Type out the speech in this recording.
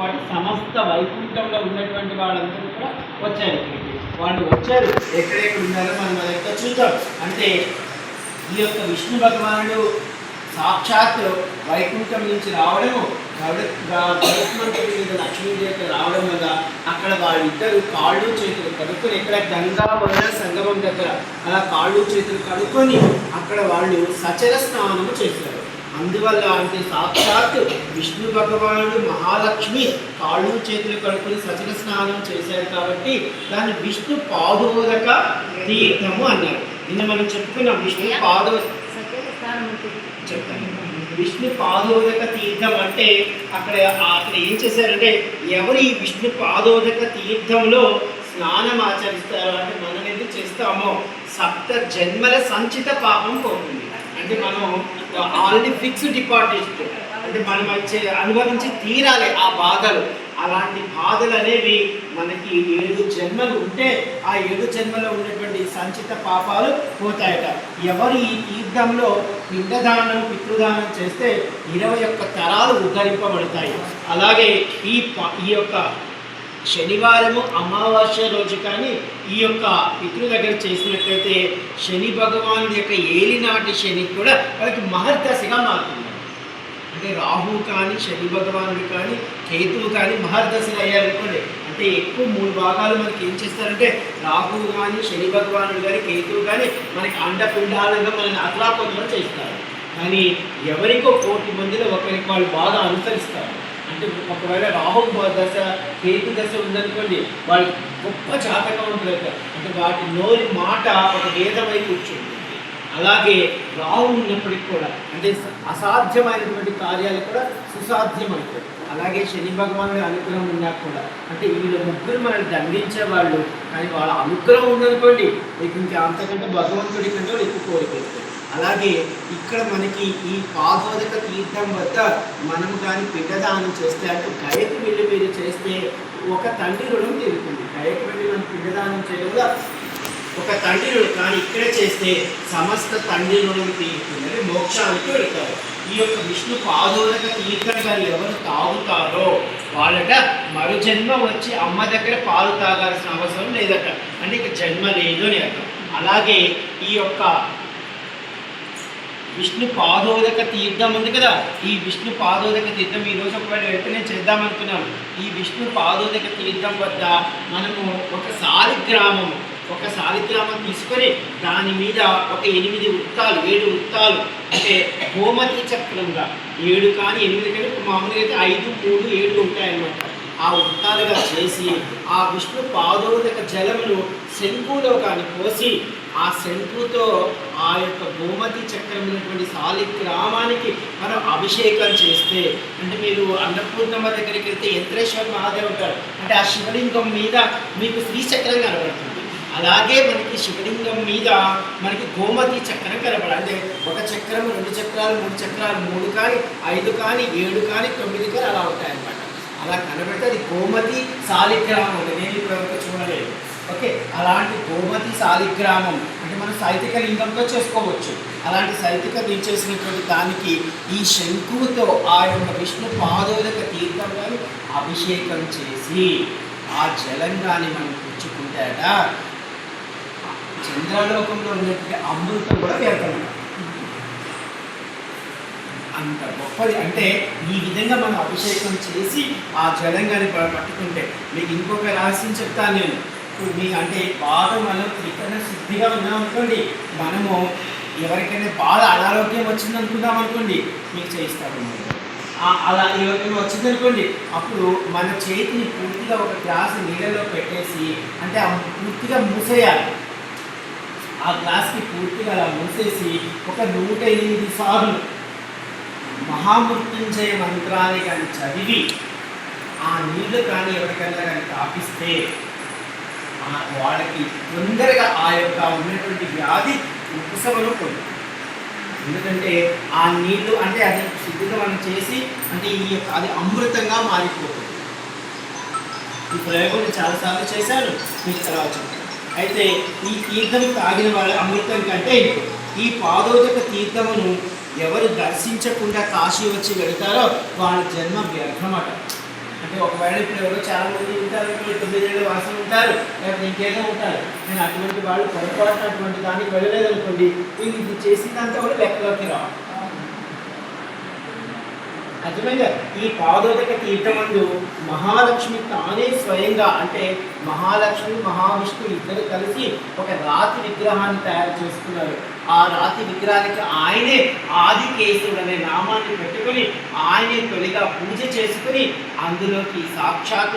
వాటి సమస్త వైకుంఠంలో ఉన్నటువంటి వాళ్ళందరూ కూడా వచ్చారు ఇక్కడికి. వాళ్ళు వచ్చారు. ఎక్కడెక్కడ ఉన్నారో మనం అదంతా చూద్దాం. అంటే ఈ యొక్క విష్ణు భగవానుడు సాక్షాత్ వైకుంఠం నుంచి రావడము గరుత్మంతుడి మీద లక్ష్మీదేవి రావడం వల్ల అక్కడ వాళ్ళిద్దరు కాళ్ళు చేతులు కడుక్కొని ఎక్కడ గంగా వలన సంగమం దగ్గర అలా కాళ్ళు చేతులు కడుక్కొని అక్కడ వాళ్ళు సచర స్నానము చేశారు. అందువల్ల అంటే సాక్షాత్ విష్ణు భగవానుడు మహాలక్ష్మి కాళ్ళు చేతులు కడుక్కొని సచర స్నానం చేశారు కాబట్టి దాన్ని విష్ణు పాదోదక తీర్థము అన్నారు. నిన్న మనం చెప్పుకున్నాం విష్ణు పాదో చెప్తాను విష్ణు పాదోదక తీర్థం అంటే అక్కడ అక్కడ ఏం చేశారంటే ఎవరు ఈ విష్ణు పాదోదక తీర్థంలో స్నానం ఆచరిస్తారో అంటే మనం ఎందుకు చేస్తామో సప్త జన్మల సంచిత పాపం పోతుంది. అంటే మనం ఆల్రెడీ ఫిక్స్డ్ డిపాజిట్ అంటే మనం వచ్చే అనుభవించి తీరాలి ఆ బాధలు. అలాంటి బాధలు అనేవి మనకి ఏడు జన్మలు ఉంటే ఆ ఏడు జన్మలో ఉన్నటువంటి సంచిత పాపాలు పోతాయట. ఎవరు ఈ తీర్థంలో పిండదానం పితృదానం చేస్తే ఇరవై ఒక్క తరాలు ఉద్ధరింపబడతాయి. అలాగే ఈ ప- ఈ యొక్క శనివారము అమావాస్య రోజు కానీ ఈ యొక్క పితృ దగ్గర చేసినట్లయితే శని భగవానుడి యొక్క ఏలినాటి శని కూడా వాళ్ళకి మహర్దశగా మారుతుంది. అంటే రాహు కానీ శని భగవానుడు కానీ కేతువు కానీ మహర్దశలు అయ్యారనుకోండి అంటే ఎక్కువ మూడు భాగాలు మనకి ఏం చేస్తారంటే రాహువు కానీ శని భగవానుడు కానీ కేతువు కానీ మనకి అండపిండాలంగా మనల్ని అతలాపంగా చేస్తారు. కానీ ఎవరికో కోటి మందిలో ఒకరికి వాళ్ళు బాగా అనుసరిస్తారు. అంటే ఒకవేళ రాహు దశ కేతు దశ ఉందనుకోండి వాళ్ళు గొప్ప జాతకం ఉంటుంది అంటే వాటి నోరి మాట ఒక వేదమై కూర్చుంటుంది అలాగే రాహు ఉన్నప్పటికి కూడా అంటే అసాధ్యమైనటువంటి కార్యాలు కూడా సుసాధ్యం అవుతాయి అలాగే శని భగవానుడి అనుగ్రహం ఉన్నా కూడా అంటే వీళ్ళ ముగ్గురు మనల్ని దండించే వాళ్ళు కానీ వాళ్ళ అనుగ్రహం ఉందనుకోండి మీకు ఇంకా అంతకంటే భగవంతుడి కంటే వాళ్ళు ఎక్కువ కోరికెళ్తారు అలాగే ఇక్కడ మనకి ఈ పాదోదక తీర్థం వద్ద మనం కానీ పిండదానం చేస్తే అంటే గయకు వెళ్ళి మీరు చేస్తే ఒక తండ్రి రుణం తీరుతుంది. గయకు వెళ్ళి మనం పిండదానం చేయడం ఒక తండ్రి రుణం కానీ ఇక్కడే చేస్తే సమస్త తండ్రి రుణం తీరుతుంది. అంటే మోక్షానికి వెళ్తారు. ఈ యొక్క విష్ణు పాదోదక తీర్థం ఎవరు తాగుతారో వాళ్ళట మరు జన్మ వచ్చి అమ్మ దగ్గర పాలు తాగాల్సిన అవసరం లేదట. అంటే ఇక జన్మ లేదు అని అర్థం. అలాగే ఈ యొక్క విష్ణు పాదోదక తీర్థం ఉంది కదా. ఈ విష్ణు పాదోదక తీర్థం ఈ రోజు ఒకవేళ వెంటనే చేద్దామనుకున్నాం ఈ విష్ణు పాదోదక తీర్థం వద్ద మనము ఒక సాలిగ్రామము ఒక సాలిగ్రామం తీసుకొని దాని మీద ఒక ఎనిమిది వృత్తాలు ఏడు వృత్తాలు అంటే గోమతి చక్రంగా ఏడు కానీ ఎనిమిది కానీ మామూలుగా అయితే ఐదు మూడు ఏడు ఉంటాయన్నమాట. ఆ వృత్తాలుగా చేసి ఆ విష్ణు పాదోదక జలమును శంకులో కానీ పోసి ఆ శంకుతో ఆ యొక్క గోమతి చక్రం సాలిగ్రామానికి మనం అభిషేకం చేస్తే అంటే మీరు అన్నపూర్ణమ్మ దగ్గరికి వెళ్తే యంత్రేశ్వర మహాదేవ్ ఉంటారు అంటే ఆ శివలింగం మీద మీకు శ్రీచక్రం కనబడుతుంది. అలాగే మనకి శివలింగం మీద మనకి గోమతి చక్రం కనపడాలి. అంటే ఒక చక్రం రెండు చక్రాలు మూడు చక్రాలు మూడు కానీ ఐదు కానీ ఏడు కానీ తొమ్మిది కానీ అలా ఉంటాయన్నమాట. అలా కనబడితే అది గోమతి సాలిగ్రామం నేను ఇప్పుడు చూడలేదు. ఓకే? అలాంటి గోమతి సాలిగ్రామం అంటే మనం సైతిక లింగంతో చేసుకోవచ్చు. అలాంటి సైతిక తీర్చేసినటువంటి దానికి ఈ శంకుతో ఆ యొక్క విష్ణు పాదోదక తీర్థం కానీ అభిషేకం చేసి ఆ జలంగాని మనం పుచ్చుకుంటాడా చంద్రలోకంలో ఉన్నటువంటి అమృతం కూడా పేర్కొన్నాడు అంత గొప్పది. అంటే ఈ విధంగా మనం అభిషేకం చేసి ఆ జలంగాన్ని పట్టుకుంటే మీకు ఇంకొక రహస్యం చెప్తాను నేను. మీ అంటే బాగా మనం త్రికరణ శుద్ధిగా ఉన్నాం అనుకోండి మనము ఎవరికైనా బాగా అనారోగ్యం వచ్చింది అనుకుందాం అనుకోండి మీకు చేయిస్తాడు. అలా ఎవరికైనా వచ్చింది అనుకోండి అప్పుడు మన చేతిని పూర్తిగా ఒక గ్లాస్ నీళ్ళలో పెట్టేసి అంటే పూర్తిగా మూసేయాలి. ఆ గ్లాస్కి పూర్తిగా అలా మూసేసి ఒక నూట ఎనిమిది సార్లు మహామృత్యుంజయ మంత్రాన్ని కానీ చదివి ఆ నీళ్ళు కానీ ఎవరికైనా కానీ తాపిస్తే ఆ వాళ్ళకి తొందరగా ఆ యొక్క ఉన్నటువంటి వ్యాధి ఉపశమనం పొందుతుంది. ఎందుకంటే ఆ నీళ్ళు అంటే అది శుద్ధిగా మనం చేసి అంటే ఈ యొక్క అది అమృతంగా మారిపోతుంది. ఈ ప్రయోగం చాలాసార్లు చేశాను. మీకు చాలా చెప్తాను అయితే ఈ తీర్థం తాగిన వాళ్ళ అమృతం కంటే ఈ పాదోదక తీర్థమును ఎవరు దర్శించకుండా కాశీ వచ్చి వెళతారో వాళ్ళ జన్మ వ్యర్థమట. అంటే ఒకవేళ ఇప్పుడు ఎవరో చాలా మంది ఉంటారు అనుకోండి, తొమ్మిదేళ్ళ వాసన ఉంటారు లేకపోతే ఇంకేదో ఉంటారు. నేను అటువంటి వాళ్ళు పొరపాటున అటువంటి దానికి వెళ్ళలేదనుకోండి ఇది చేసిందంతా కూడా లెక్కలోకి రావాలి అర్థమైందా? ఈ పాదోదక తీర్థమందు మహాలక్ష్మి తానే స్వయంగా అంటే మహాలక్ష్మి మహావిష్ణు ఇద్దరు కలిసి ఒక రాతి విగ్రహాన్ని తయారు చేసుకున్నారు ఆ రాతి విగ్రహానికి ఆయనే ఆదికేశవుడు అనే నామాన్ని పెట్టుకొని ఆయనే తొలిగా పూజ చేసుకుని అందులోకి సాక్షాత్